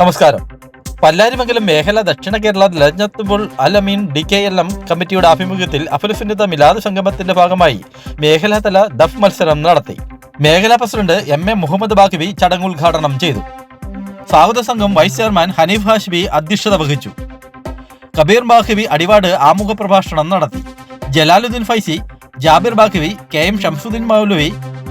നമസ്കാരം. പല്ലാരിമംഗലം മേഖല ദക്ഷിണ കേരള ലജ്നത്തുബുൾ അലമീൻ ഡി കെ എൽ എം കമ്മിറ്റിയുടെ ആഭിമുഖ്യത്തിൽ അഫലുസുന്നത മിലാദ് സംഗമത്തിന്റെ ഭാഗമായി മേഖലാതല ദഫ് മത്സരം നടത്തി. മേഖലാ president M A Muhammad Baqavi ചടങ്ങ് ഉദ്ഘാടനം ചെയ്തു. സ്വാഗത സംഘം വൈസ് ചെയർമാൻ ഹനീഫ് ഹാഷിബി അധ്യക്ഷത വഹിച്ചു. കബീർ ബാഖവി അടിവാട് ആമുഖ പ്രഭാഷണം നടത്തി. Jalaluddin Faizy Jabir Baqavi K M Shamsuddin Moulavi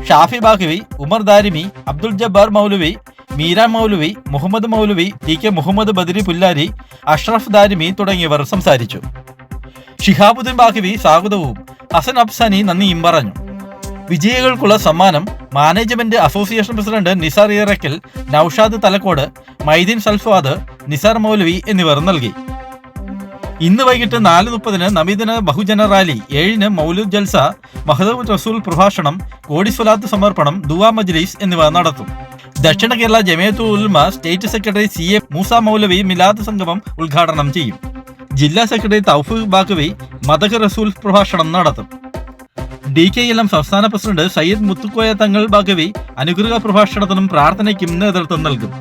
Shafi Baqavi Umar Darimi Abdul Jabbar Moulavi Meera Moulavi Muhammad Moulavi T K Muhammad Badari Pullari Ashraf Darimi തുടങ്ങിയവർ സംസാരിച്ചു. ഷിഹാബുദ്ദീൻ ബാഖവി സ്വാഗതവും. ഹസൻ അഫ്സാനി നന്ദിയും പറഞ്ഞു. വിജയികൾക്കുള്ള സമ്മാനം management association president Nisar Irakkal Noushad Thalakkode Mydeen Salfad Nisar Maulavi എന്നിവർ നൽകി. ഇന്ന് വൈകിട്ട് നാല് മുപ്പതിന് നവീദിന ബഹുജന റാലി ഏഴിന് മൗലൂദ് ജൽസ മഹദൂദ് റസൂൽ പ്രഭാഷണം കോടി സ്വലാത്ത് സമർപ്പണം ദുവാ മജ്ലീസ് എന്നിവ നടത്തും. Dakshina Kerala Jamiathul Ulama state secretary C A Moosa Moulavi Milad സംഗമം ഉദ്ഘാടനം ചെയ്യും. ജില്ലാ സെക്രട്ടറി തൗഫീഖ് ബാഖവി മദഹ് റസൂൽ പ്രഭാഷണം നടത്തും. ഡി കെ എൽ എം സംസ്ഥാന പ്രസിഡന്റ് സയ്യിദ് മുത്തുക്കോയ തങ്ങൾ ബാഗവി അനുഗ്രഹ പ്രഭാഷണത്തിനും പ്രാർത്ഥനയ്ക്കും നേതൃത്വം നൽകും.